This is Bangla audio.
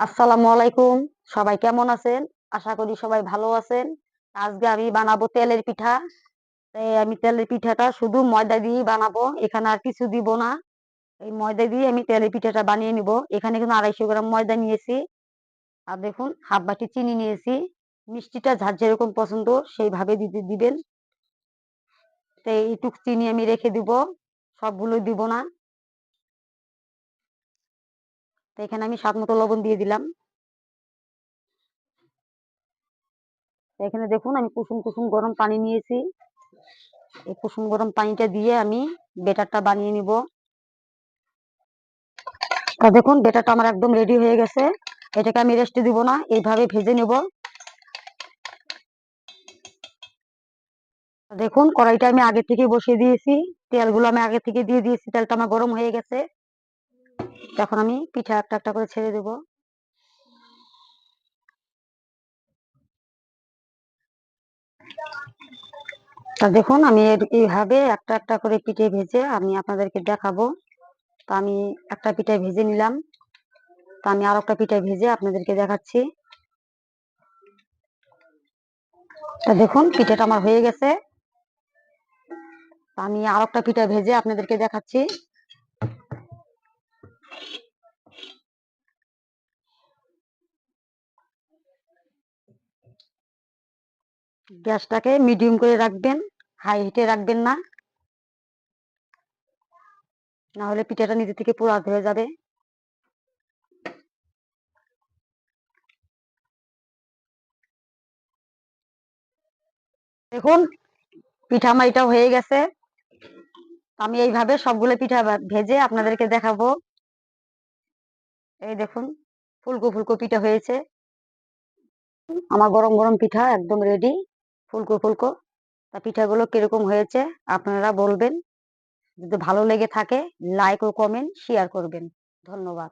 আসসালামু আলাইকুম। সবাই কেমন আছেন? আশা করি সবাই ভালো আছেন। আজকে আমি বানাবো তেলের পিঠা। আমি তেলের পিঠাটা শুধু ময়দা দিয়ে বানাবো। এখানে আর কিছু দিব না। এই ময়দা দিয়ে আমি তেলের পিঠাটা বানিয়ে নিব। এখানে কিন্তু আড়াইশো গ্রাম ময়দা নিয়েছি। আর দেখুন, হাফ বাটি চিনি নিয়েছি। মিষ্টিটা যার যেরকম পছন্দ সেইভাবে দিতে দিবেন। তো এইটুক চিনি আমি রেখে দিব। সবগুলো দিব না। এখানে আমি স্বাদ মতো লবণ দিয়ে দিলাম। এখানে দেখুন আমি কুসুম কুসুম গরম পানি নিয়েছি। এই কুসুম গরম পানিটা দিয়ে আমি বেটারটা বানিয়ে নিব। তা দেখুন বেটারটা আমার একদম রেডি হয়ে গেছে। এটাকে আমি রেস্টে দিব না, এইভাবে ভেজে নেব। দেখুন কড়াইটা আমি আগে থেকে বসিয়ে দিয়েছি, তেলগুলো আমি আগে থেকে দিয়ে দিয়েছি, তেলটা আমার গরম হয়ে গেছে। তখন আমি পিঠা একটা একটা করে ছেড়ে দেব। তা দেখুন, আমি এইভাবে একটা একটা করে পিঠে ভেজে আমি আপনাদেরকে দেখাবো। তা আমি একটা পিঠে ভেজে নিলাম। তা আমি আর একটা পিঠে ভেজে আপনাদেরকে দেখাচ্ছি। তা দেখুন, পিঠেটা আমার হয়ে গেছে। আমি আর একটা পিঠা ভেজে আপনাদেরকে দেখাচ্ছি। গ্যাসটাকে মিডিয়াম করে রাখবেন, হাই হিটে রাখবেন না। না হলে পিঠাটা নিজে থেকে পুরো হয়ে যাবে। দেখুন পিঠা মাইটা হয়ে গেছে। আমি এইভাবে সবগুলো পিঠা ভেজে আপনাদেরকে দেখাবো। এই দেখুন, ফুলকো ফুলকো পিঠা হয়েছে। আমার গরম গরম পিঠা একদম রেডি ফুলকো ফুলকো। তা পিঠাগুলো কীরকম হয়েছে আপনারা বলবেন। যদি ভালো লেগে থাকে লাইক ও কমেন্ট শেয়ার করবেন। ধন্যবাদ।